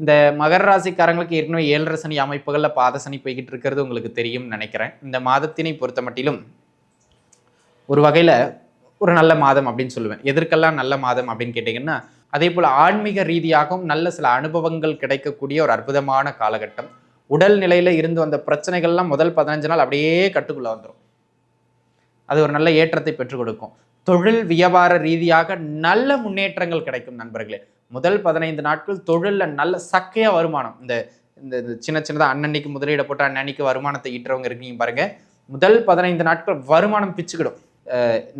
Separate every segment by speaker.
Speaker 1: இந்த மகர ராசிக்காரங்களுக்கு ஏற்கனவே ஏழரை சனி அமைப்புகளில் பாத சனி போய்கிட்டு இருக்கிறது உங்களுக்கு தெரியும்னு நினைக்கிறேன். இந்த மாதத்தினை பொறுத்த மட்டிலும் ஒரு வகையில் ஒரு நல்ல மாதம் அப்படின்னு சொல்லுவேன். எதற்கெல்லாம் நல்ல மாதம் அப்படின்னு கேட்டிங்கன்னா அதே போல் ஆன்மீக ரீதியாகவும் நல்ல சில அனுபவங்கள் கிடைக்கக்கூடிய ஒரு அற்புதமான காலகட்டம். உடல் நிலையில் இருந்து வந்த பிரச்சனைகள்லாம் முதல் பதினஞ்சு நாள் அப்படியே கட்டுக்குள்ளே வந்துடும் அது ஒரு நல்ல ஏற்றத்தை பெற்றுக் கொடுக்கும். தொழில் வியாபார ரீதியாக நல்ல முன்னேற்றங்கள் கிடைக்கும் நண்பர்களே. முதல் பதினைந்து நாட்கள் தொழிலில் நல்ல சக்கையாக வருமானம். இந்த இந்த இந்த சின்ன சின்னதாக அன்னன்னைக்கு முதலீட போட்டு அன்னன்னைக்கு வருமானத்தை ஈட்டுறவங்க இருக்கீங்க பாருங்க. முதல் பதினைந்து நாட்கள் வருமானம் பிச்சுக்கிடும்.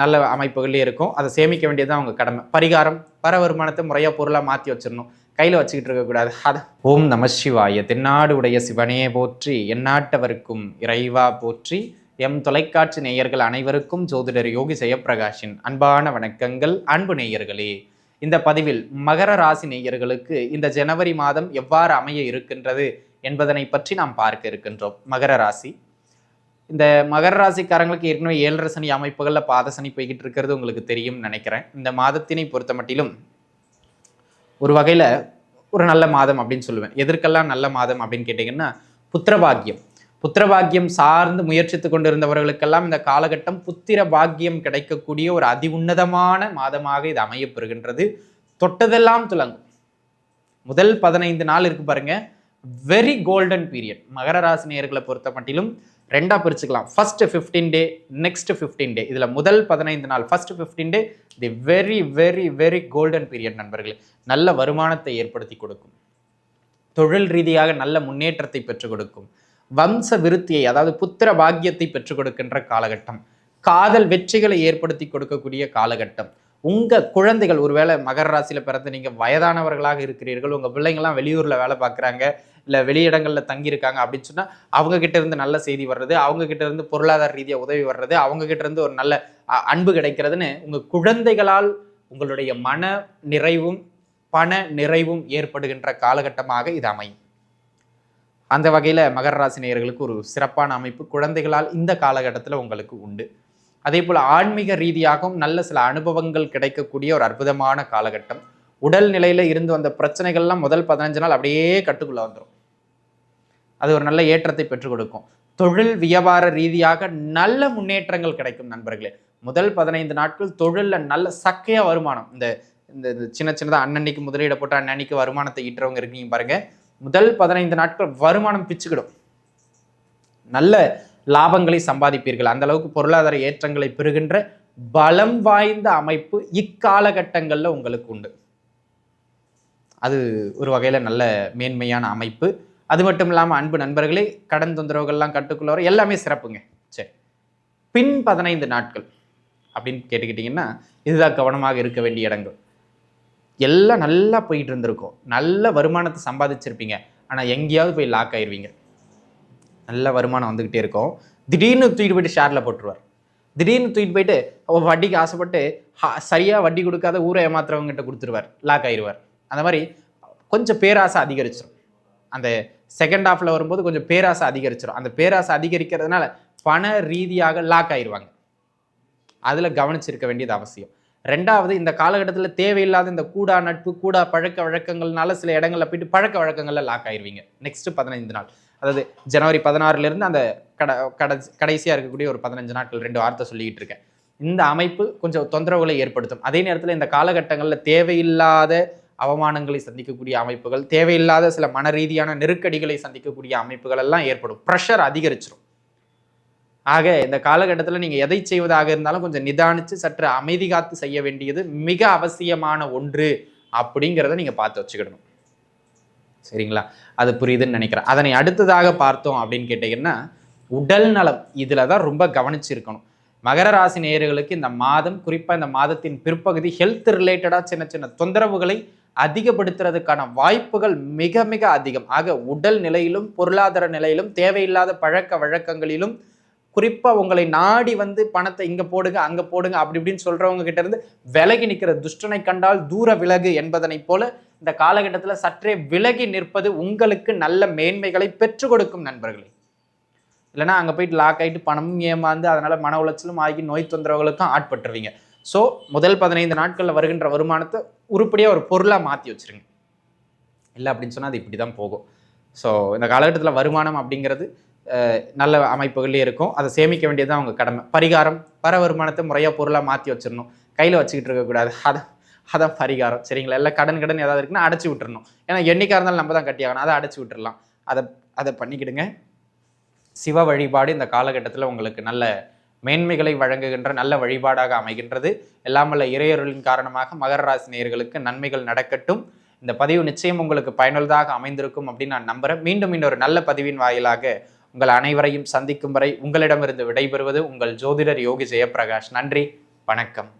Speaker 1: நல்ல அமைப்புகள்லேயே இருக்கும். அதை சேமிக்க வேண்டியது அவங்க கடமை. பரிகாரம் வர வருமானத்தை முறையாக பொருளாக மாற்றி வச்சிடணும். கையில் வச்சுக்கிட்டு இருக்கக்கூடாது அதை ஓம் நம சிவாய. தென்னாடு உடைய சிவனே போற்றி எந்நாட்டவருக்கும் இறைவா போற்றி எம் தொலைக்காட்சி நேயர்கள் அனைவருக்கும் ஜோதிடர் யோகி ஜெயப்பிரகாஷின் அன்பான வணக்கங்கள். அன்பு நேயர்களே இந்த பதிவில் மகர ராசி நேயர்களுக்கு இந்த ஜனவரி மாதம் எவ்வாறு அமைய இருக்கின்றது என்பதனை பற்றி நாம் பார்க்க இருக்கின்றோம். மகர ராசி. இந்த மகர ராசிக்காரங்களுக்கு ஏற்கனவே ஏழரை சனி அமைப்புகளில் பாத சனி போய்கிட்டு இருக்கிறது உங்களுக்கு தெரியும்னு நினைக்கிறேன். இந்த மாதத்தினை பொறுத்த மட்டிலும் ஒரு வகையில் ஒரு நல்ல மாதம் அப்படின்னு சொல்லுவேன். எதற்கெல்லாம் நல்ல மாதம் அப்படின்னு கேட்டிங்கன்னா புத்திரபாக்கியம் சார்ந்து முயற்சித்து கொண்டிருந்தவர்களுக்கெல்லாம் இந்த காலகட்டம் புத்திர பாக்கியம் கிடைக்கக்கூடிய ஒரு அதி உன்னதமான மாதமாக இது அமையப்பெறுகின்றது. தொட்டதெல்லாம் துலங்கும். முதல் பதினைந்து நாள் இருக்கு பாருங்க. வெரி கோல்டன் பீரியட் மகர ராசி நேர்களை பொறுத்த மட்டிலும் ரெண்டா பிரிச்சுக்கலாம். First fifteen day next fifteen day இதுல முதல் பதினைந்து நாள் first fifteen day the very very very golden period நண்பர்களே. நல்ல வருமானத்தை ஏற்படுத்தி கொடுக்கும். தொழில் ரீதியாக நல்ல முன்னேற்றத்தை பெற்றுக் கொடுக்கும். வம்ச விருத்தியை அதாவது புத்திர பாக்கியத்தை பெற்றுக் கொடுக்கின்ற காலகட்டம். காதல் வெற்றிகளை ஏற்படுத்தி கொடுக்கக்கூடிய காலகட்டம். உங்க குழந்தைகள் ஒருவேளை மகர ராசியில பிறந்து நீங்க வயதானவர்களாக இருக்கிறீர்கள் உங்க பிள்ளைங்கள்லாம் வெளியூர்ல வேலை பார்க்குறாங்க இல்ல வெளியிடங்கள்ல தங்கியிருக்காங்க அப்படின்னு சொன்னா அவங்க கிட்ட இருந்து நல்ல செய்தி வர்றது அவங்க கிட்ட இருந்து பொருளாதார ரீதியாக உதவி வர்றது அவங்க கிட்ட இருந்து ஒரு நல்ல அன்பு கிடைக்கிறதுன்னு உங்க குழந்தைகளால் உங்களுடைய மன நிறைவும் பண நிறைவும் ஏற்படுகின்ற காலகட்டமாக இது அமையும். அந்த வகையில் மகர ராசி நேயர்களுக்கு ஒரு சிறப்பான அமைப்பு குழந்தைகளால் இந்த காலகட்டத்தில் உங்களுக்கு உண்டு. அதே போல் ஆன்மீக ரீதியாகவும் நல்ல சில அனுபவங்கள் கிடைக்கக்கூடிய ஒரு அற்புதமான காலகட்டம். உடல் நிலையில் இருந்து வந்த பிரச்சனைகள்லாம் முதல் பதினஞ்சு நாள் அப்படியே கட்டுக்குள்ளே வந்துடும் அது ஒரு நல்ல ஏற்றத்தை பெற்றுக் கொடுக்கும். தொழில் வியாபார ரீதியாக நல்ல முன்னேற்றங்கள் கிடைக்கும் நண்பர்களே. முதல் பதினைந்து நாட்கள் தொழிலில் நல்ல சக்கையாக வருமானம். இந்த இந்த சின்ன சின்னதாக அன்னன்னைக்கு முதலீட போட்டு அன்னன்னைக்கு வருமானத்தை ஈட்டுறவங்க இருக்கீங்க பாருங்கள் முதல் பதினைந்து நாட்கள் வருமானம் பிச்சுக்கிடும். நல்ல லாபங்களை சம்பாதிப்பீர்கள். அந்த அளவுக்கு பொருளாதார ஏற்றங்களை பெறுகின்ற பலம் வாய்ந்த அமைப்பு இக்காலகட்டங்களில் உங்களுக்கு உண்டு. அது ஒரு வகையில் நல்ல மேன்மையான அமைப்பு. அது மட்டும் இல்லாமல் அன்பு நண்பர்களே கடன் தொந்தரவுகள்லாம் கட்டுக்குள்ள வர எல்லாமே சிறப்புங்க. சரி. பின் பதினைந்து நாட்கள் அப்படின்னு கேட்டுக்கிட்டிங்கன்னா இதுதான் கவனமாக இருக்க வேண்டிய இடங்கள். எல்லாம் நல்லா போயிட்டு இருந்திருக்கும் நல்ல வருமானத்தை சம்பாதிச்சிருப்பீங்க. ஆனால் எங்கேயாவது போய் லாக் ஆயிருவீங்க. நல்ல வருமானம் வந்துக்கிட்டே இருக்கும். திடீர்னு தூக்கிட்டு போயிட்டு ஷேரில் போட்டுருவார். திடீர்னு தூக்கிட்டு போயிட்டு வட்டிக்கு ஆசைப்பட்டு ஹா- வட்டி கொடுக்காத ஊரை ஏமாத்துறவங்ககிட்ட கொடுத்துருவார். லாக் ஆயிடுவார் அந்த மாதிரி கொஞ்சம் பேராசை அதிகரிச்சிடும் அந்த செகண்ட் ஹாஃப்ல வரும்போது கொஞ்சம் பேராசை அதிகரிச்சிடும் அந்த பேராசை அதிகரிக்கிறதுனால பண ரீதியாக லாக் ஆயிடுவாங்க அதில் கவனிச்சிருக்க வேண்டியது அவசியம். ரெண்டாவது இந்த காலகட்டத்தில் தேவையில்லாத இந்த கூடா நட்பு கூடா பழக்க வழக்கங்கள்னால சில இடங்களில் போயிட்டு பழக்க வழக்கங்களில் லாக் ஆயிருவீங்க. நெக்ஸ்ட் பதினைந்து நாள். அதாவது ஜனவரி பதினாறுலேருந்து அந்த கட கட கடைசியாக இருக்கக்கூடிய ஒரு பதினஞ்சு நாட்கள் ரெண்டு வார்த்தை சொல்லிக்கிட்டு இருக்கேன். இந்த அமைப்பு கொஞ்சம் தொந்தரவுகளை ஏற்படுத்தும். அதே நேரத்தில் இந்த காலகட்டங்களில் தேவையில்லாத அவமானங்களை சந்திக்கக்கூடிய அமைப்புகள் தேவையில்லாத சில மன ரீதியான நெருக்கடிகளை சந்திக்கக்கூடிய அமைப்புகள் எல்லாம் ஏற்படும். ப்ரெஷர் அதிகரிச்சிடும் ஆக இந்த காலகட்டத்தில் நீங்கள் எதை செய்வதாக இருந்தாலும் கொஞ்சம் நிதானித்து சற்று அமைதி காத்து செய்ய வேண்டியது மிக அவசியமான ஒன்று அப்படிங்கிறத நீங்கள் பார்த்து வச்சுக்கிடணும். சரிங்களா? அது புரியுதுன்னு நினைக்கிறேன். அதனை அடுத்ததாக பார்த்தோம் அப்படின்னு கேட்டிங்கன்னா உடல் நலம் இதில் தான் ரொம்ப கவனிச்சிருக்கணும். மகர ராசி நேயர்களுக்கு இந்த மாதம் குறிப்பாக இந்த மாதத்தின் பிற்பகுதி ஹெல்த் ரிலேட்டடாக சின்ன சின்ன தொந்தரவுகளை அதிகப்படுத்துறதுக்கான வாய்ப்புகள் மிக மிக அதிகம். ஆக உடல் நிலையிலும் பொருளாதார நிலையிலும் தேவையில்லாத பழக்க வழக்கங்களிலும் குறிப்பா உங்களை நாடி வந்து பணத்தை இங்க போடுங்க அங்க போடுங்க அப்படி இப்படின்னு சொல்றவங்க கிட்ட இருந்து விலகி நிற்கிற துஷ்டனை கண்டால் தூர விலகு என்பதனை போல இந்த காலகட்டத்தில் சற்றே விலகி நிற்பது உங்களுக்கு நல்ல மேன்மைகளை பெற்றுக் கொடுக்கும் நண்பர்களே. இல்லைன்னா அங்கே போயிட்டு லாக் ஆகிட்டு பணமும் ஏமாந்து அதனால மன உளைச்சலும் ஆகி நோய் தொந்தரவுகளுக்கும் ஆட்பட்டுருவீங்க. ஸோ முதல் பதினைந்து நாட்களில் வருகின்ற வருமானத்தை உருப்படியாக ஒரு பொருளாக மாற்றி வச்சிருங்க. இல்லை அப்படின்னு சொன்னால் அது இப்படி தான் போகும். ஸோ இந்த காலகட்டத்தில் வருமானம் அப்படிங்கிறது நல்ல அமைப்புகளே இருக்கும். அதை சேமிக்க வேண்டியது தான் அவங்க கடமை. பரிகாரம் வர வருமானத்தை முறையாக பொருளாக மாற்றி வச்சிடணும். கையில் வச்சுக்கிட்டு இருக்கக்கூடாது அதை அதான் பரிகாரம். சரிங்களா? இல்லை கடன் கடன் ஏதாவது இருக்குன்னா அடைச்சி விட்டுறணும். ஏன்னா என்னைக்காக இருந்தாலும் நம்ம தான் கட்டி ஆகணும். அதை அடைச்சி விட்டுறலாம். அதை அதை பண்ணிக்கிடுங்க. சிவ வழிபாடு இந்த காலகட்டத்தில் உங்களுக்கு நல்ல மேன்மைகளை வழங்குகின்ற நல்ல வழிபாடாக அமைகின்றது. எல்லாமல்ல இறையொருளின் காரணமாக மகர ராசி நேயர்களுக்கு நன்மைகள் நடக்கட்டும். இந்த பதிவு நிச்சயம் உங்களுக்கு பயனுள்ளதாக அமைந்திருக்கும் அப்படின்னு நான் நம்புகிறேன் மீண்டும் இன்னொரு நல்ல பதிவின் வாயிலாக உங்கள் அனைவரையும் சந்திக்கும் வரை உங்களிடமிருந்து விடைபெறுவது உங்கள் ஜோதிடர் யோகி ஜெயப்பிரகாஷ். நன்றி வணக்கம்.